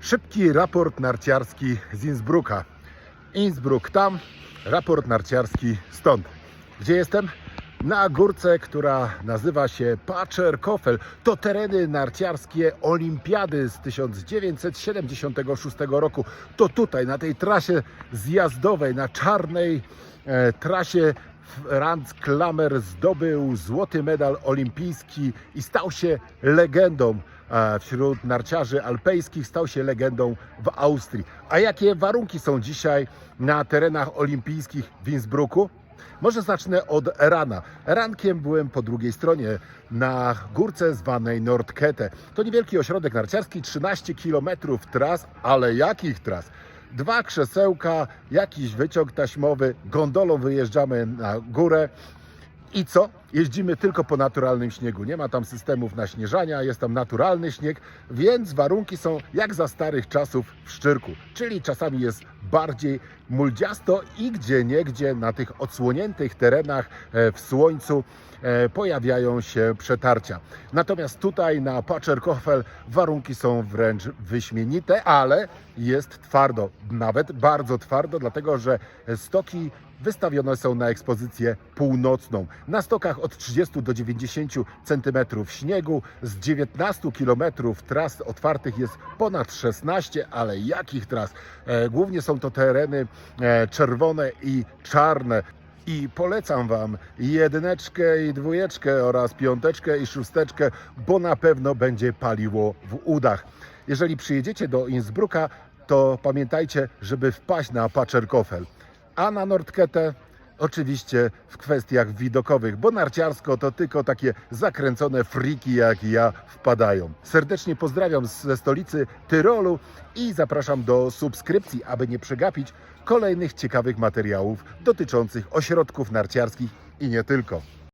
Szybki raport narciarski z Innsbrucka. Innsbruck tam, raport narciarski stąd. Gdzie jestem? Na górce, która nazywa się Paczerkofel. To tereny narciarskie Olimpiady z 1976 roku. To tutaj, na tej trasie zjazdowej, na czarnej e, trasie Franz Klammer zdobył złoty medal olimpijski i stał się legendą wśród narciarzy alpejskich, stał się legendą w Austrii. A jakie warunki są dzisiaj na terenach olimpijskich w Innsbrucku? Może zacznę od rana. Rankiem byłem po drugiej stronie na górce zwanej Nordkette. To niewielki ośrodek narciarski, 13 km tras, ale jakich tras? Dwa krzesełka, jakiś wyciąg taśmowy, gondolą wyjeżdżamy na górę. I co? Jeździmy tylko po naturalnym śniegu. Nie ma tam systemów naśnieżania, jest tam naturalny śnieg, więc warunki są jak za starych czasów w Szczyrku. Czyli czasami jest bardziej muldziasto i gdzie niegdzie na tych odsłoniętych terenach e, w słońcu e, pojawiają się przetarcia. Natomiast tutaj na Paczerkofel warunki są wręcz wyśmienite, ale jest twardo, nawet bardzo twardo, dlatego że stoki wystawione są na ekspozycję północną. Na stokach od 30 do 90 cm śniegu, z 19 km tras otwartych jest ponad 16, ale jakich tras? E, głównie są to tereny e, czerwone i czarne. I polecam Wam jedyneczkę i dwójeczkę oraz piąteczkę i szósteczkę, bo na pewno będzie paliło w udach. Jeżeli przyjedziecie do Innsbrucka, to pamiętajcie, żeby wpaść na Paczerkofel. A na Nordketę oczywiście w kwestiach widokowych, bo narciarsko to tylko takie zakręcone friki jak ja wpadają. Serdecznie pozdrawiam ze stolicy Tyrolu i zapraszam do subskrypcji, aby nie przegapić kolejnych ciekawych materiałów dotyczących ośrodków narciarskich i nie tylko.